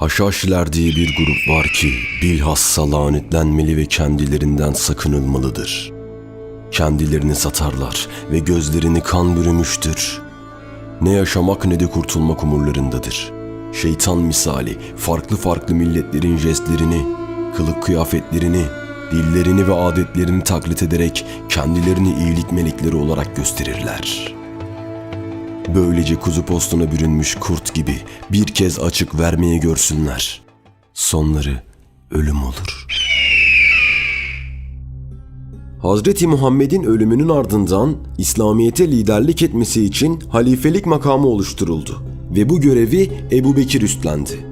Haşhaşiler diye bir grup var ki bilhassa lanetlenmeli ve kendilerinden sakınılmalıdır. Kendilerini satarlar ve gözlerini kan bürümüştür. Ne yaşamak ne de kurtulmak umurlarındadır. Şeytan misali farklı farklı milletlerin jestlerini, kılık kıyafetlerini, dillerini ve adetlerini taklit ederek kendilerini iyilik melekleri olarak gösterirler.'' Böylece kuzu postuna bürünmüş kurt gibi bir kez açık vermeye görsünler. Sonları ölüm olur. Hazreti Muhammed'in ölümünün ardından İslamiyet'e liderlik etmesi için halifelik makamı oluşturuldu ve bu görevi Ebu Bekir üstlendi.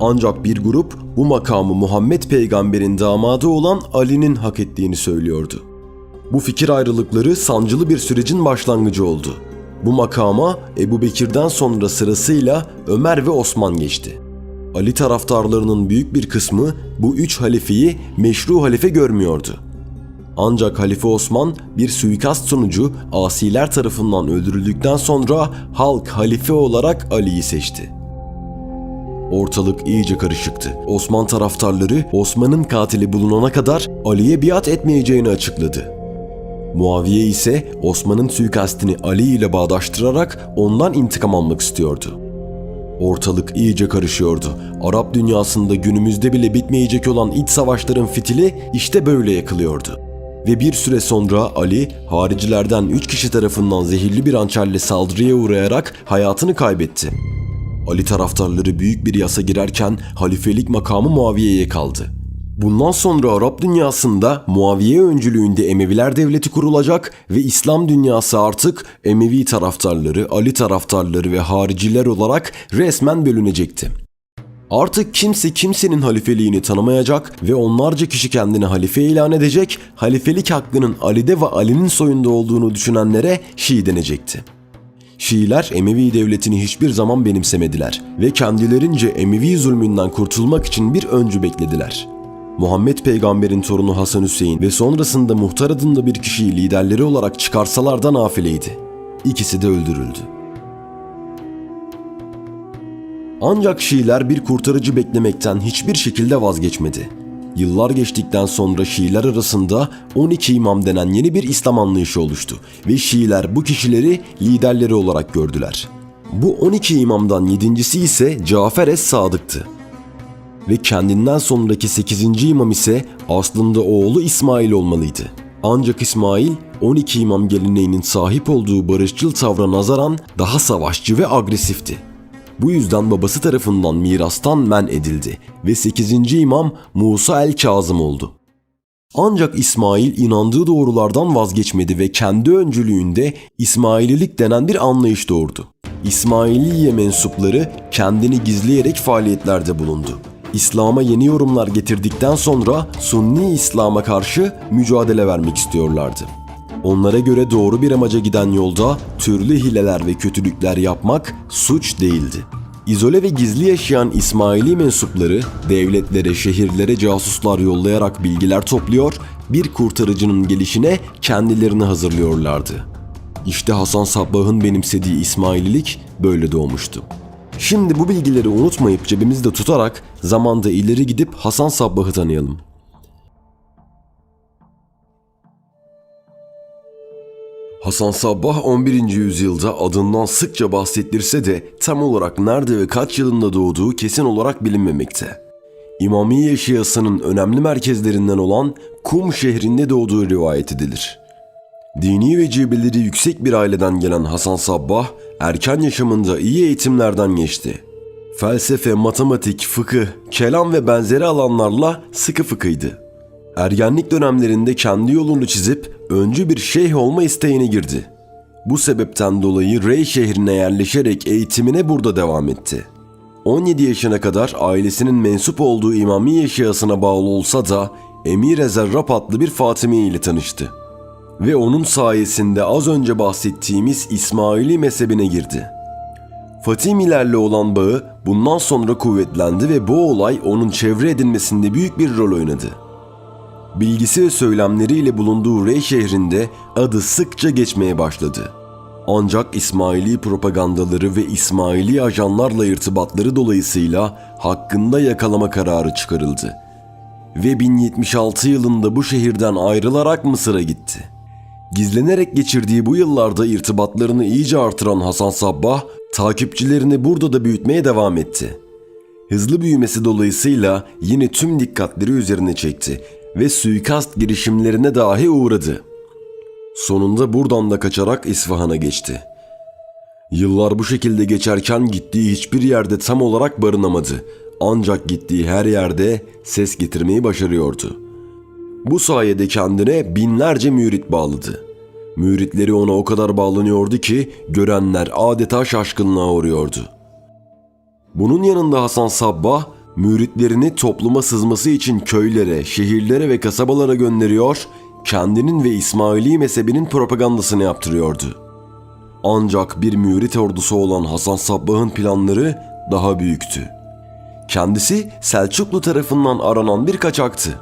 Ancak bir grup bu makamı Muhammed peygamberin damadı olan Ali'nin hak ettiğini söylüyordu. Bu fikir ayrılıkları sancılı bir sürecin başlangıcı oldu. Bu makama Ebu Bekir'den sonra sırasıyla Ömer ve Osman geçti. Ali taraftarlarının büyük bir kısmı bu üç halifeyi meşru halife görmüyordu. Ancak Halife Osman bir suikast sonucu asiler tarafından öldürüldükten sonra halk halife olarak Ali'yi seçti. Ortalık iyice karışıktı. Osman taraftarları Osman'ın katili bulunana kadar Ali'ye biat etmeyeceğini açıkladı. Muaviye ise Osman'ın suikastini Ali ile bağdaştırarak ondan intikam almak istiyordu. Ortalık iyice karışıyordu. Arap dünyasında günümüzde bile bitmeyecek olan iç savaşların fitili işte böyle yakılıyordu. Ve bir süre sonra Ali, haricilerden 3 kişi tarafından zehirli bir hançerle saldırıya uğrayarak hayatını kaybetti. Ali taraftarları büyük bir yasa girerken halifelik makamı Muaviye'ye kaldı. Bundan sonra Arap dünyasında Muaviye öncülüğünde Emeviler devleti kurulacak ve İslam dünyası artık Emevi taraftarları, Ali taraftarları ve hariciler olarak resmen bölünecekti. Artık kimse kimsenin halifeliğini tanımayacak ve onlarca kişi kendini halife ilan edecek, halifelik hakkının Ali'de ve Ali'nin soyunda olduğunu düşünenlere Şii denecekti. Şiiler Emevi devletini hiçbir zaman benimsemediler ve kendilerince Emevi zulmünden kurtulmak için bir öncü beklediler. Muhammed peygamberin torunu Hasan Hüseyin ve sonrasında Muhtar adında bir kişiyi liderleri olarak çıkarsalar da nafileydi. İkisi de öldürüldü. Ancak Şiiler bir kurtarıcı beklemekten hiçbir şekilde vazgeçmedi. Yıllar geçtikten sonra Şiiler arasında 12 imam denen yeni bir İslam anlayışı oluştu ve Şiiler bu kişileri liderleri olarak gördüler. Bu 12 imamdan yedincisi ise Cafer es-Sadık'tı. Ve kendinden sonraki 8. imam ise aslında oğlu İsmail olmalıydı. Ancak İsmail 12 imam geleneğinin sahip olduğu barışçıl tavra nazaran daha savaşçı ve agresifti. Bu yüzden babası tarafından mirastan men edildi ve 8. imam Musa el-Kazım oldu. Ancak İsmail inandığı doğrulardan vazgeçmedi ve kendi öncülüğünde İsmaililik denen bir anlayış doğurdu. İsmailiye mensupları kendini gizleyerek faaliyetlerde bulundu. İslam'a yeni yorumlar getirdikten sonra Sunni İslam'a karşı mücadele vermek istiyorlardı. Onlara göre doğru bir amaca giden yolda türlü hileler ve kötülükler yapmak suç değildi. İzole ve gizli yaşayan İsmaili mensupları devletlere, şehirlere casuslar yollayarak bilgiler topluyor, bir kurtarıcının gelişine kendilerini hazırlıyorlardı. İşte Hasan Sabbah'ın benimsediği İsmaililik böyle doğmuştu. Şimdi bu bilgileri unutmayıp cebimizde tutarak zamanda ileri gidip Hasan Sabbah'ı tanıyalım. Hasan Sabbah 11. yüzyılda adından sıkça bahsettirse de tam olarak nerede ve kaç yılında doğduğu kesin olarak bilinmemekte. İmamiye Şiasının önemli merkezlerinden olan Kum şehrinde doğduğu rivayet edilir. Dini vecibeleri yüksek bir aileden gelen Hasan Sabbah, erken yaşamında iyi eğitimlerden geçti. Felsefe, matematik, fıkıh, kelam ve benzeri alanlarla sıkı fıkıydı. Ergenlik dönemlerinde kendi yolunu çizip öncü bir şeyh olma isteğine girdi. Bu sebepten dolayı Rey şehrine yerleşerek eğitimine burada devam etti. 17 yaşına kadar ailesinin mensup olduğu İmamiye Şiasına bağlı olsa da Emir Zerrab adlı bir Fatimi ile tanıştı. Ve onun sayesinde az önce bahsettiğimiz İsmaili mezhebine girdi. Fatimilerle olan bağı bundan sonra kuvvetlendi ve bu olay onun çevre edinmesinde büyük bir rol oynadı. Bilgisi ve söylemleriyle bulunduğu Rey şehrinde adı sıkça geçmeye başladı. Ancak İsmaili propagandaları ve İsmaili ajanlarla irtibatları dolayısıyla hakkında yakalama kararı çıkarıldı. Ve 1076 yılında bu şehirden ayrılarak Mısır'a gitti. Gizlenerek geçirdiği bu yıllarda irtibatlarını iyice artıran Hasan Sabbah, takipçilerini burada da büyütmeye devam etti. Hızlı büyümesi dolayısıyla yine tüm dikkatleri üzerine çekti ve suikast girişimlerine dahi uğradı. Sonunda buradan da kaçarak İsfahan'a geçti. Yıllar bu şekilde geçerken gittiği hiçbir yerde tam olarak barınamadı. Ancak gittiği her yerde ses getirmeyi başarıyordu. Bu sayede kendine binlerce mürit bağladı. Müritleri ona o kadar bağlanıyordu ki görenler adeta şaşkınlığa uğruyordu. Bunun yanında Hasan Sabbah, müritlerini topluma sızması için köylere, şehirlere ve kasabalara gönderiyor, kendinin ve İsmaili mezhebinin propagandasını yaptırıyordu. Ancak bir mürit ordusu olan Hasan Sabbah'ın planları daha büyüktü. Kendisi Selçuklu tarafından aranan bir kaçaktı.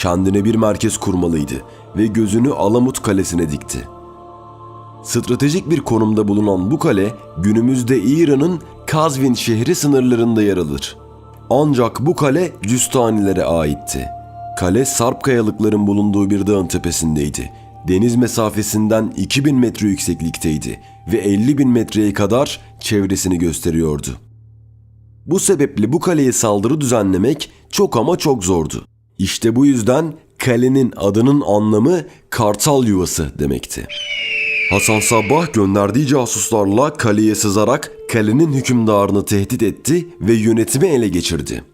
Kendine bir merkez kurmalıydı ve gözünü Alamut Kalesi'ne dikti. Stratejik bir konumda bulunan bu kale günümüzde İran'ın Kazvin şehri sınırlarında yer alır. Ancak bu kale Cüstanilere aitti. Kale Sarp kayalıkların bulunduğu bir dağın tepesindeydi. Deniz mesafesinden 2000 metre yükseklikteydi ve 50 bin metreye kadar çevresini gösteriyordu. Bu sebeple bu kaleye saldırı düzenlemek çok ama çok zordu. İşte bu yüzden kalenin adının anlamı kartal yuvası demekti. Hasan Sabbah gönderdiği casuslarla kaleye sızarak kalenin hükümdarını tehdit etti ve yönetimi ele geçirdi.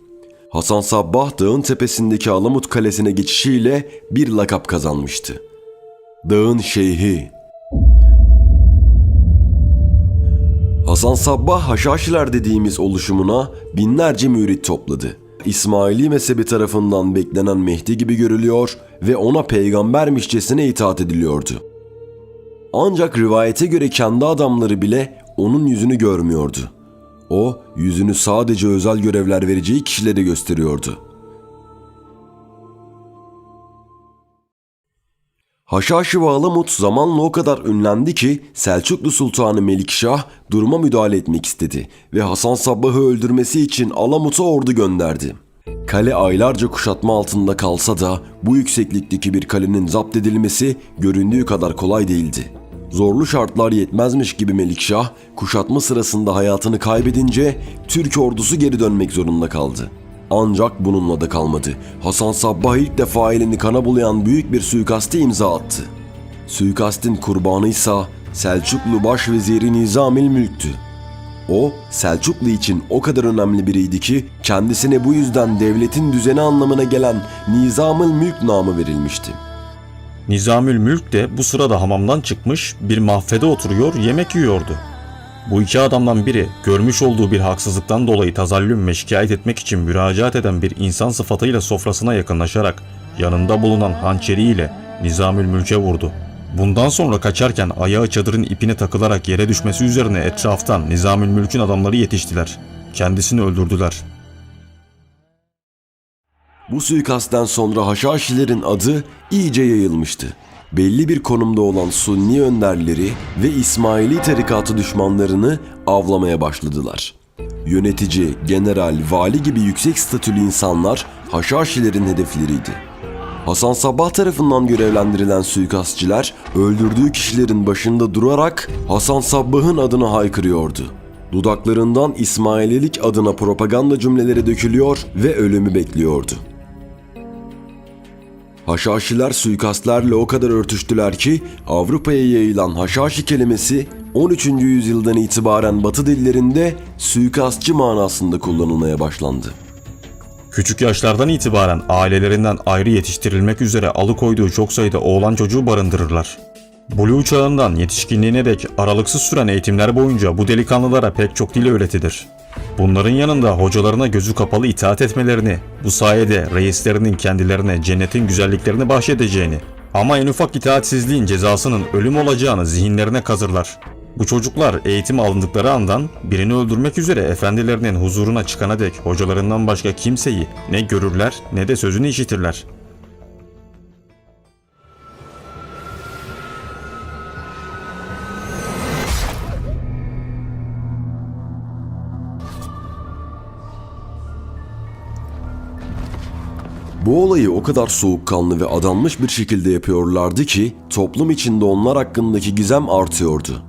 Hasan Sabbah dağın tepesindeki Alamut Kalesi'ne geçişiyle bir lakap kazanmıştı. Dağın Şeyhi. Hasan Sabbah Haşhaşiler dediğimiz oluşumuna binlerce mürit topladı. İsmaili mezhebi tarafından beklenen Mehdi gibi görülüyor ve ona peygambermişçesine itaat ediliyordu. Ancak rivayete göre kendi adamları bile onun yüzünü görmüyordu. O yüzünü sadece özel görevler vereceği kişilere gösteriyordu. Haşhaşi ve Alamut zamanla o kadar ünlendi ki Selçuklu Sultanı Melikşah duruma müdahale etmek istedi ve Hasan Sabbah'ı öldürmesi için Alamut'a ordu gönderdi. Kale aylarca kuşatma altında kalsa da bu yükseklikteki bir kalenin zapt edilmesi göründüğü kadar kolay değildi. Zorlu şartlar yetmezmiş gibi Melikşah kuşatma sırasında hayatını kaybedince Türk ordusu geri dönmek zorunda kaldı. Ancak bununla da kalmadı. Hasan Sabbah ilk defa elini kana bulayan büyük bir suikasti imza attı. Suikastin kurbanıysa Selçuklu Başveziri Nizamil Mülk'tü. O, Selçuklu için o kadar önemli biriydi ki kendisine bu yüzden devletin düzeni anlamına gelen Nizamül Mülk namı verilmişti. Nizamül Mülk de bu sırada hamamdan çıkmış bir mahfede oturuyor yemek yiyordu. Bu iki adamdan biri görmüş olduğu bir haksızlıktan dolayı tazallüm ve şikayet etmek için müracaat eden bir insan sıfatıyla sofrasına yakınlaşarak yanında bulunan hançeriyle Nizamül Mülk'e vurdu. Bundan sonra kaçarken ayağı çadırın ipine takılarak yere düşmesi üzerine etraftan Nizamül Mülk'ün adamları yetiştiler. Kendisini öldürdüler. Bu suikastten sonra Haşhaşilerin adı iyice yayılmıştı. Belli bir konumda olan Sunni önderleri ve İsmaili tarikatı düşmanlarını avlamaya başladılar. Yönetici, general, vali gibi yüksek statülü insanlar Haşhaşilerin hedefleriydi. Hasan Sabbah tarafından görevlendirilen suikastçiler öldürdüğü kişilerin başında durarak Hasan Sabbah'ın adını haykırıyordu. Dudaklarından İsmaililik adına propaganda cümleleri dökülüyor ve ölümü bekliyordu. Haşhaşiler suikastlerle o kadar örtüştüler ki Avrupa'ya yayılan haşhaşi kelimesi 13. yüzyıldan itibaren Batı dillerinde suikastçı manasında kullanılmaya başlandı. Küçük yaşlardan itibaren ailelerinden ayrı yetiştirilmek üzere alıkoyduğu çok sayıda oğlan çocuğu barındırırlar. Buluğ çağından yetişkinliğine dek aralıksız süren eğitimler boyunca bu delikanlılara pek çok dil öğretilir. Bunların yanında hocalarına gözü kapalı itaat etmelerini, bu sayede reislerinin kendilerine cennetin güzelliklerini bahşedeceğini ama en ufak itaatsizliğin cezasının ölüm olacağını zihinlerine kazırlar. Bu çocuklar eğitim alındıkları andan birini öldürmek üzere efendilerinin huzuruna çıkana dek hocalarından başka kimseyi ne görürler ne de sözünü işitirler. Bu olayı o kadar soğukkanlı ve adanmış bir şekilde yapıyorlardı ki toplum içinde onlar hakkındaki gizem artıyordu.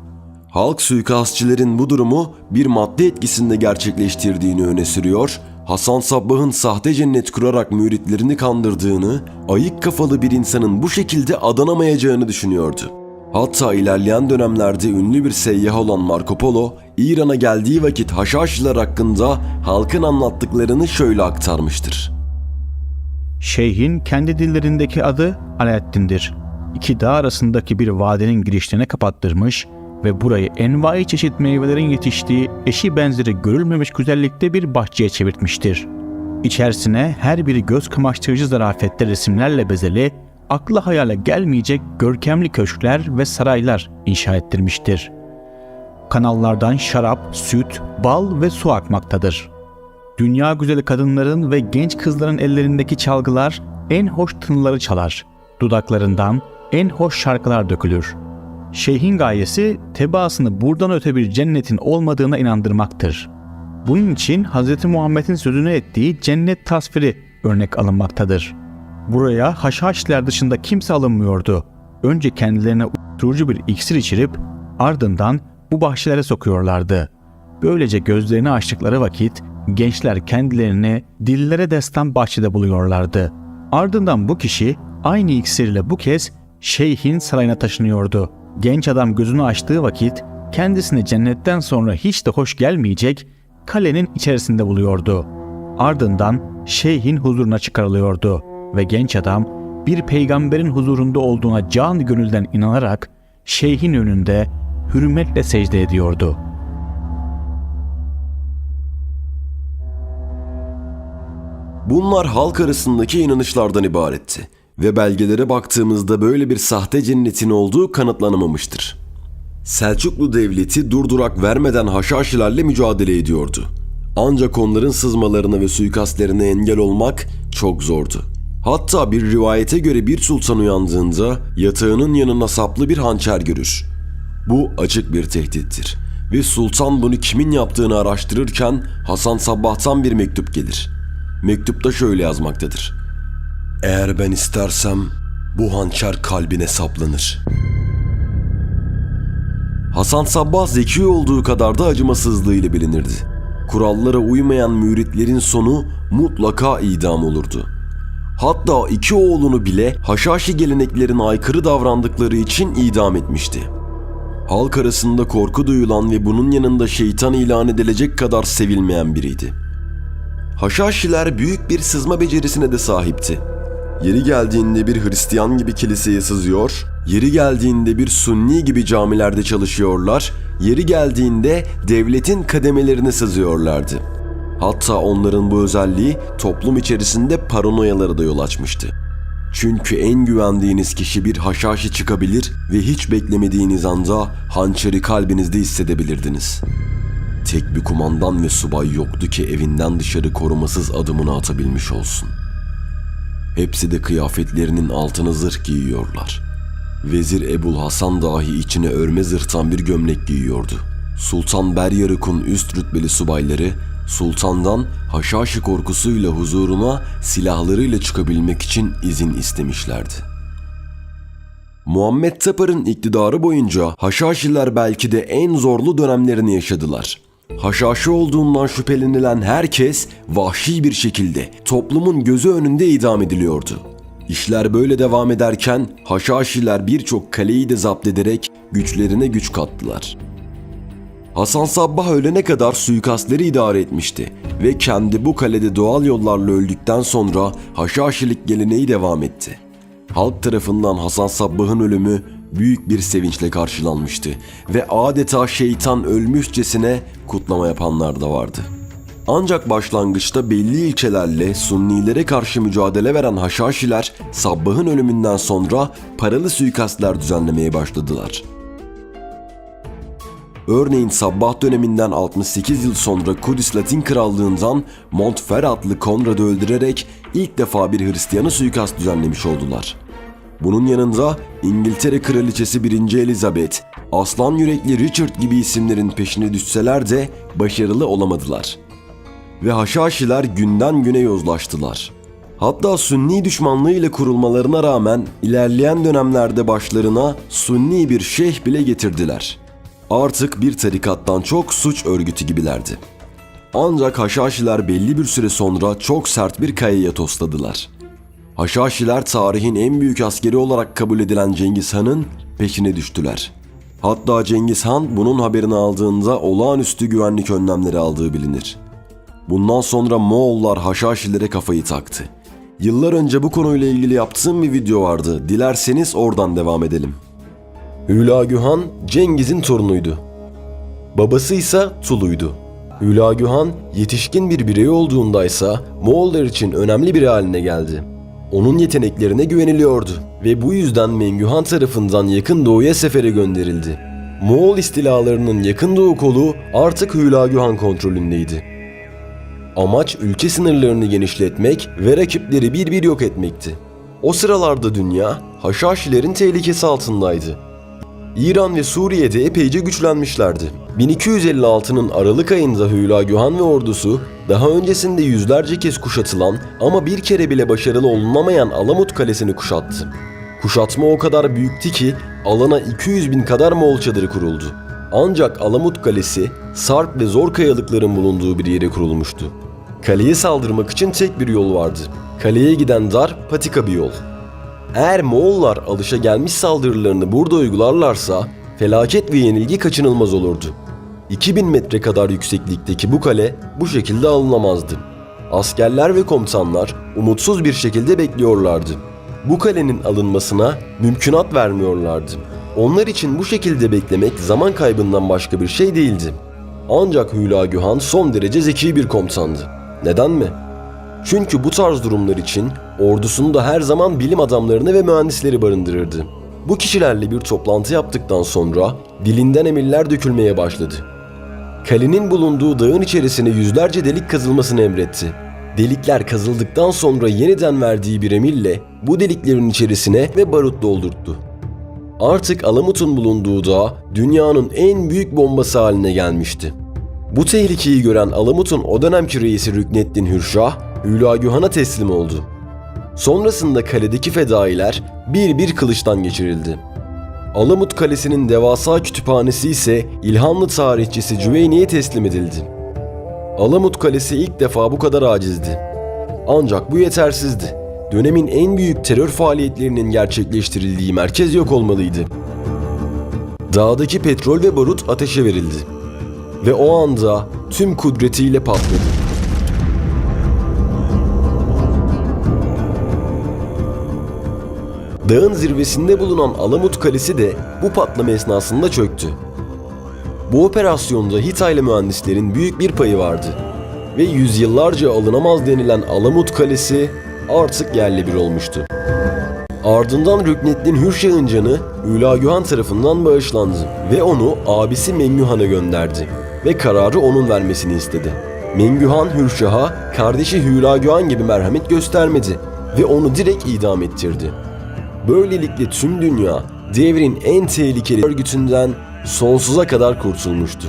Halk suikastçilerin bu durumu bir madde etkisinde gerçekleştirdiğini öne sürüyor, Hasan Sabbah'ın sahte cennet kurarak müritlerini kandırdığını, ayık kafalı bir insanın bu şekilde adanamayacağını düşünüyordu. Hatta ilerleyen dönemlerde ünlü bir seyyah olan Marco Polo, İran'a geldiği vakit Haşhaşiler hakkında halkın anlattıklarını şöyle aktarmıştır. Şeyhin kendi dillerindeki adı Alaaddin'dir. İki dağ arasındaki bir vadenin girişlerine kapattırmış ve burayı envai çeşit meyvelerin yetiştiği eşi benzeri görülmemiş güzellikte bir bahçeye çevirtmiştir. İçerisine her biri göz kamaştırıcı zarafette resimlerle bezeli, akla hayale gelmeyecek görkemli köşkler ve saraylar inşa ettirmiştir. Kanallardan şarap, süt, bal ve su akmaktadır. Dünya güzeli kadınların ve genç kızların ellerindeki çalgılar en hoş tınıları çalar. Dudaklarından en hoş şarkılar dökülür. Şeyhin gayesi tebaasını buradan öte bir cennetin olmadığına inandırmaktır. Bunun için Hz. Muhammed'in sözünü ettiği cennet tasviri örnek alınmaktadır. Buraya haşhaşler dışında kimse alınmıyordu. Önce kendilerine uyuşturucu bir iksir içirip ardından bu bahçelere sokuyorlardı. Böylece gözlerini açtıkları vakit gençler kendilerini dillere destan bahçede buluyorlardı. Ardından bu kişi aynı iksirle bu kez şeyhin sarayına taşınıyordu. Genç adam gözünü açtığı vakit kendisini cennetten sonra hiç de hoş gelmeyecek kalenin içerisinde buluyordu. Ardından şeyhin huzuruna çıkarılıyordu ve genç adam bir peygamberin huzurunda olduğuna can gönülden inanarak şeyhin önünde hürmetle secde ediyordu.'' Bunlar halk arasındaki inanışlardan ibaretti ve belgelere baktığımızda böyle bir sahte cennetin olduğu kanıtlanamamıştır. Selçuklu Devleti durdurak vermeden Haşhaşilerle mücadele ediyordu. Ancak onların sızmalarına ve suikastlerine engel olmak çok zordu. Hatta bir rivayete göre bir sultan uyandığında yatağının yanına saplı bir hançer görür. Bu açık bir tehdittir ve sultan bunu kimin yaptığını araştırırken Hasan Sabbah'tan bir mektup gelir. Mektupta şöyle yazmaktadır. Eğer ben istersem bu hançer kalbine saplanır. Hasan Sabbah zeki olduğu kadar da acımasızlığıyla bilinirdi. Kurallara uymayan müritlerin sonu mutlaka idam olurdu. Hatta iki oğlunu bile Haşhaşi geleneklerine aykırı davrandıkları için idam etmişti. Halk arasında korku duyulan ve bunun yanında şeytan ilan edilecek kadar sevilmeyen biriydi. Haşhaşiler büyük bir sızma becerisine de sahipti. Yeri geldiğinde bir Hristiyan gibi kiliseye sızıyor, yeri geldiğinde bir Sunni gibi camilerde çalışıyorlar, yeri geldiğinde devletin kademelerine sızıyorlardı. Hatta onların bu özelliği toplum içerisinde paranoyalara da yol açmıştı. Çünkü en güvendiğiniz kişi bir haşhaşi çıkabilir ve hiç beklemediğiniz anda hançeri kalbinizde hissedebilirdiniz. Tek bir kumandan ve subay yoktu ki evinden dışarı korumasız adımını atabilmiş olsun. Hepsi de kıyafetlerinin altına zırh giyiyorlar. Vezir Ebul Hasan dahi içine örme zırhtan bir gömlek giyiyordu. Sultan Beryarık'un üst rütbeli subayları sultandan haşhaşi korkusuyla huzuruna silahlarıyla çıkabilmek için izin istemişlerdi. Muhammed Tapar'ın iktidarı boyunca Haşhaşiler belki de en zorlu dönemlerini yaşadılar. Haşhaşi olduğundan şüphelenilen herkes vahşi bir şekilde toplumun gözü önünde idam ediliyordu. İşler böyle devam ederken Haşhaşiler birçok kaleyi de zapt ederek güçlerine güç kattılar. Hasan Sabbah ölene kadar suikastleri idare etmişti ve kendi bu kalede doğal yollarla öldükten sonra Haşhaşilik geleneği devam etti. Halk tarafından Hasan Sabbah'ın ölümü büyük bir sevinçle karşılanmıştı ve adeta şeytan ölmüşçesine kutlama yapanlar da vardı. Ancak başlangıçta belli ilçelerle Sunnilere karşı mücadele veren Haşhaşiler Sabbah'ın ölümünden sonra paralı suikastler düzenlemeye başladılar. Örneğin Sabbah döneminden 68 yıl sonra Kudüs Latin Krallığından Montfer adlı Konrad'ı öldürerek ilk defa bir Hristiyanı suikast düzenlemiş oldular. Bunun yanında İngiltere Kraliçesi 1. Elizabeth, Aslan Yürekli Richard gibi isimlerin peşine düşseler de başarılı olamadılar. Ve Haşhaşiler günden güne yozlaştılar. Hatta Sünni düşmanlığı ile kurulmalarına rağmen ilerleyen dönemlerde başlarına Sunni bir şeyh bile getirdiler. Artık bir tarikattan çok suç örgütü gibilerdi. Ancak Haşhaşiler belli bir süre sonra çok sert bir kayaya tosladılar. Haşhaşiler tarihin en büyük askeri olarak kabul edilen Cengiz Han'ın peşine düştüler. Hatta Cengiz Han bunun haberini aldığında olağanüstü güvenlik önlemleri aldığı bilinir. Bundan sonra Moğollar Haşhaşilere kafayı taktı. Yıllar önce bu konuyla ilgili yaptığım bir video vardı. Dilerseniz oradan devam edelim. Hülagü Gühan Cengiz'in torunuydu. Babası ise Tulu'ydu. Hülagü Han yetişkin bir birey olduğundaysa Moğollar için önemli biri haline geldi. Onun yeteneklerine güveniliyordu ve bu yüzden Mengühan tarafından yakın doğuya sefere gönderildi. Moğol istilalarının yakın doğu kolu artık Hülagü Han kontrolündeydi. Amaç ülke sınırlarını genişletmek ve rakipleri bir bir yok etmekti. O sıralarda dünya Haşhaşilerin tehlikesi altındaydı. İran ve Suriye'de epeyce güçlenmişlerdi. 1256'nın Aralık ayında Hülagü Han ve ordusu daha öncesinde yüzlerce kez kuşatılan ama bir kere bile başarılı olunamayan Alamut Kalesi'ni kuşattı. Kuşatma o kadar büyüktü ki alana 200 bin kadar Moğol çadırı kuruldu. Ancak Alamut Kalesi sarp ve zor kayalıkların bulunduğu bir yere kurulmuştu. Kaleye saldırmak için tek bir yol vardı. Kaleye giden dar, patika bir yol. Eğer Moğollar alışa gelmiş saldırılarını burada uygularlarsa felaket ve yenilgi kaçınılmaz olurdu. 2000 metre kadar yükseklikteki bu kale bu şekilde alınamazdı. Askerler ve komutanlar umutsuz bir şekilde bekliyorlardı. Bu kalenin alınmasına mümkünat vermiyorlardı. Onlar için bu şekilde beklemek zaman kaybından başka bir şey değildi. Ancak Hülagü Han son derece zeki bir komutandı. Neden mi? Çünkü bu tarz durumlar için ordusunda her zaman bilim adamlarını ve mühendisleri barındırırdı. Bu kişilerle bir toplantı yaptıktan sonra dilinden emirler dökülmeye başladı. Kalenin bulunduğu dağın içerisine yüzlerce delik kazılmasını emretti. Delikler kazıldıktan sonra yeniden verdiği bir emirle bu deliklerin içerisine ve barut doldurttu. Artık Alamut'un bulunduğu dağ dünyanın en büyük bombası haline gelmişti. Bu tehlikeyi gören Alamut'un o dönemki reisi Rükneddin Hürşah, Hülagü Han'a teslim oldu. Sonrasında kaledeki fedailer bir bir kılıçtan geçirildi. Alamut Kalesi'nin devasa kütüphanesi ise İlhanlı tarihçisi Cüveyni'ye teslim edildi. Alamut Kalesi ilk defa bu kadar acizdi. Ancak bu yetersizdi. Dönemin en büyük terör faaliyetlerinin gerçekleştirildiği merkez yok olmalıydı. Dağdaki petrol ve barut ateşe verildi. Ve o anda tüm kudretiyle patladı. Dağın zirvesinde bulunan Alamut Kalesi de bu patlama esnasında çöktü. Bu operasyonda Hitaylı mühendislerin büyük bir payı vardı ve yüzyıllarca alınamaz denilen Alamut Kalesi artık yerle bir olmuştu. Ardından Rükneddin Hürşah'ın canı Hülagü tarafından bağışlandı ve onu abisi Mengühan'a gönderdi ve kararı onun vermesini istedi. Mengühan Hürşah'a kardeşi Hülagü gibi merhamet göstermedi ve onu direkt idam ettirdi. Böylelikle tüm dünya devrin en tehlikeli örgütünden sonsuza kadar kurtulmuştu.